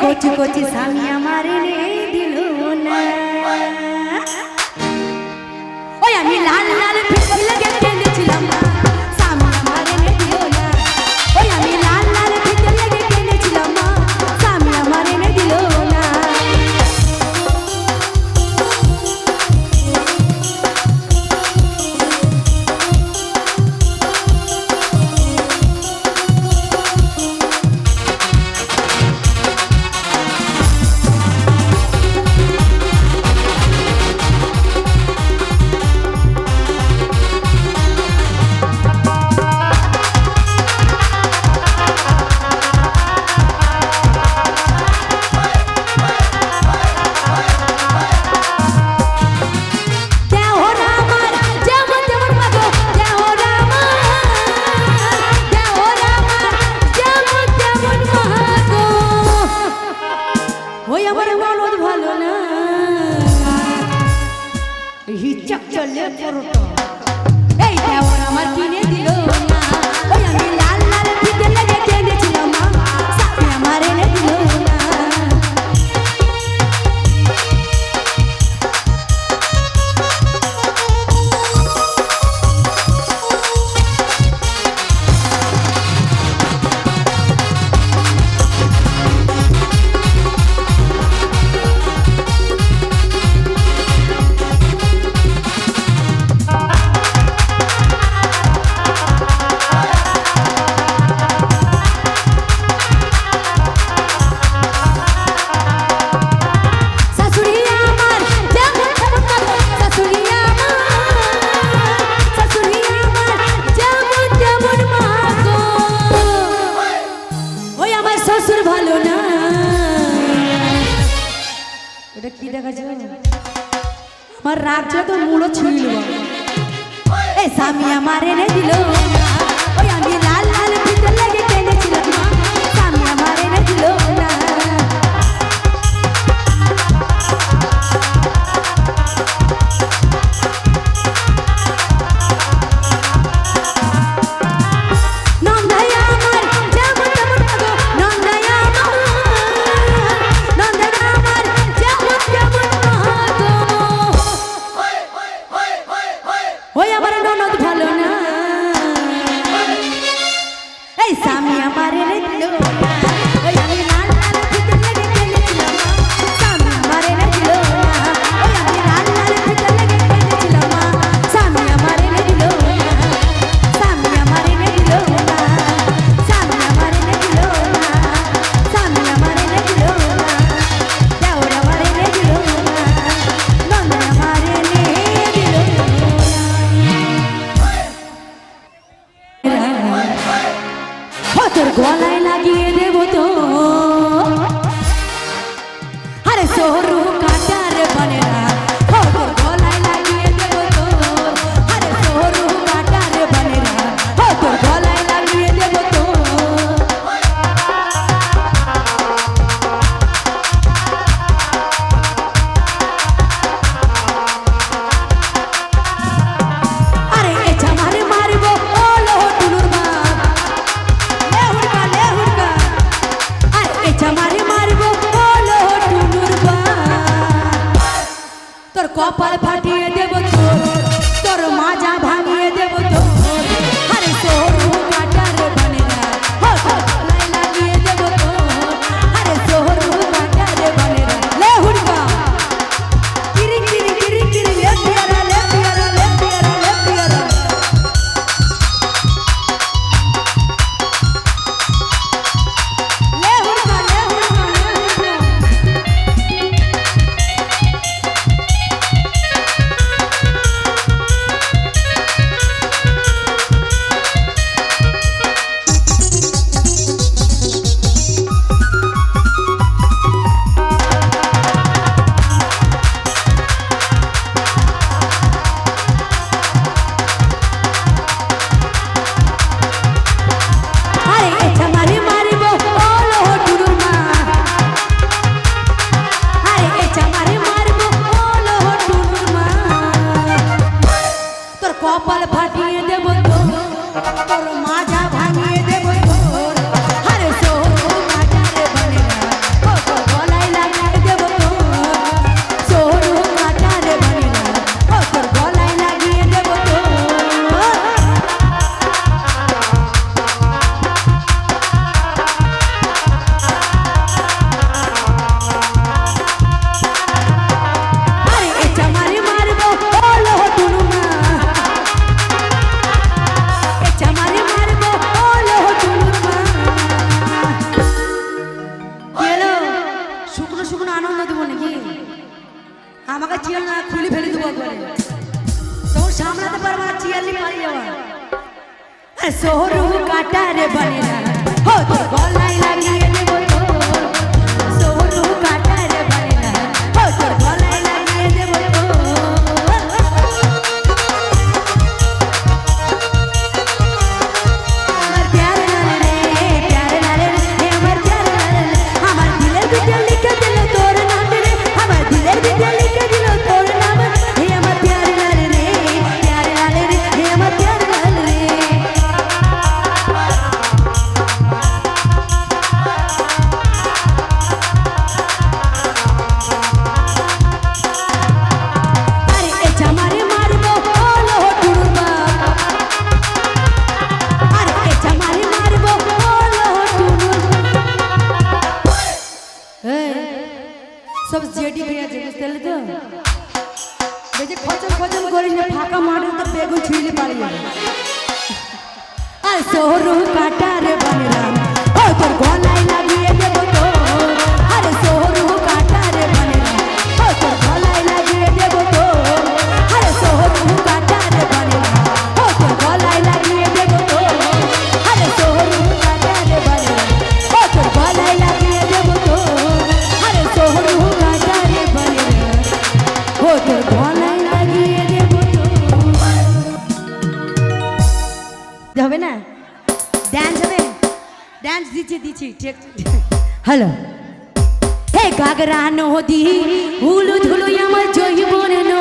কচি কচি স্বামী আমার দিল না। ওই আমি লাল লাল আমার রাজ্য তো মূল ছিল। এ স্বামী আমারে এনে দিল। pergola কপাল ফাটিয়ে हेलो। हे घाघरा नदी धूल धूल यम जोई बोन न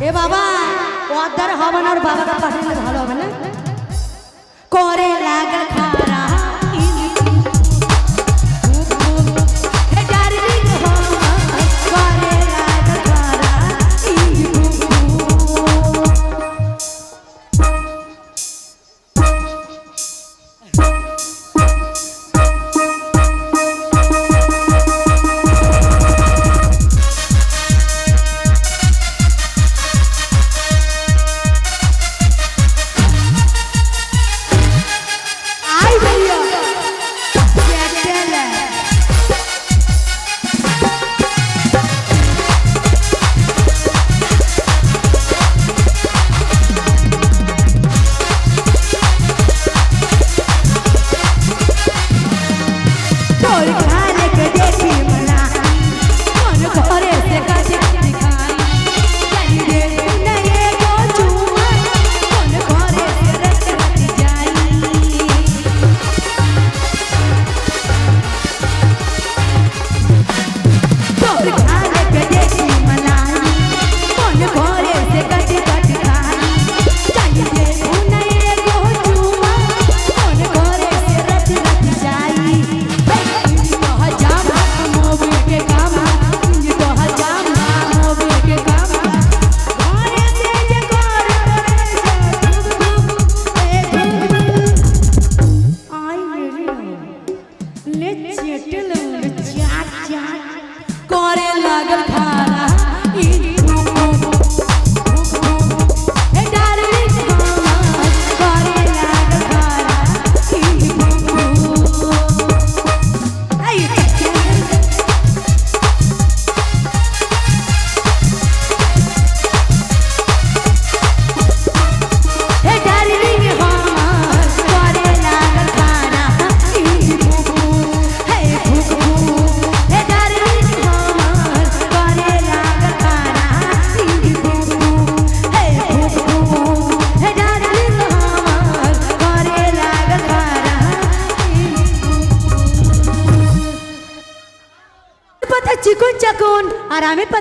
এ বাবা অর্ধার হবে না ওর বাবাকে পাঠালে ভালো হবে না? করে লাগা খা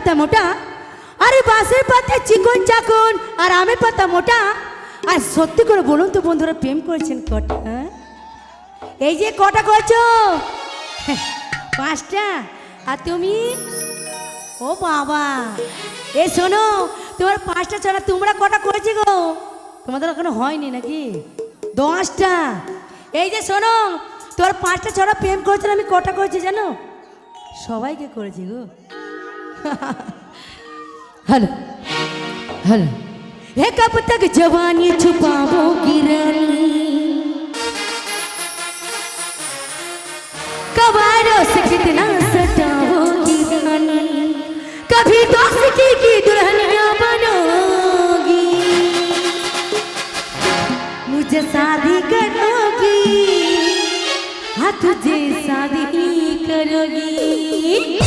পাতা মোটা। আরে বাঁশের পাতা, চিকন চাকন। আর আমের পাতা মোটা। আর সত্যি করে বলুন তো বন্ধুরা, প্রেম করেছেন কটা হ্যাঁ? এই যে কটা করছ? হ্যাঁ, পাঁচটা। আর তুমি? ও বাবা। এ শোনো, তোমার পাঁচটা ছাড়া তোমরা কটা করেছি গো? তোমাদের ওখানে হয়নি নাকি? দশটা। এই যে শোনো, তোমার পাঁচটা ছড়া প্রেম করেছিল আমি কটা করেছি জানো? সবাইকে করেছি গো। Hello hello. हे कब तक जवानी छुपाओगी रानी कवारों से कितना सताओगी रानी। कभी दोस्ती की दुल्हनिया बनोगी। मुझे शादी करोगी हाथ तुझे शादी करोगी।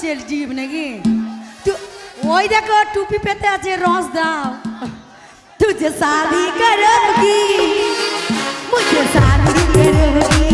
चल जीव ना कि तू वही देखो टूपी पे आज रस दाओ तुझे शादी करोगी मुझे शादी करोगी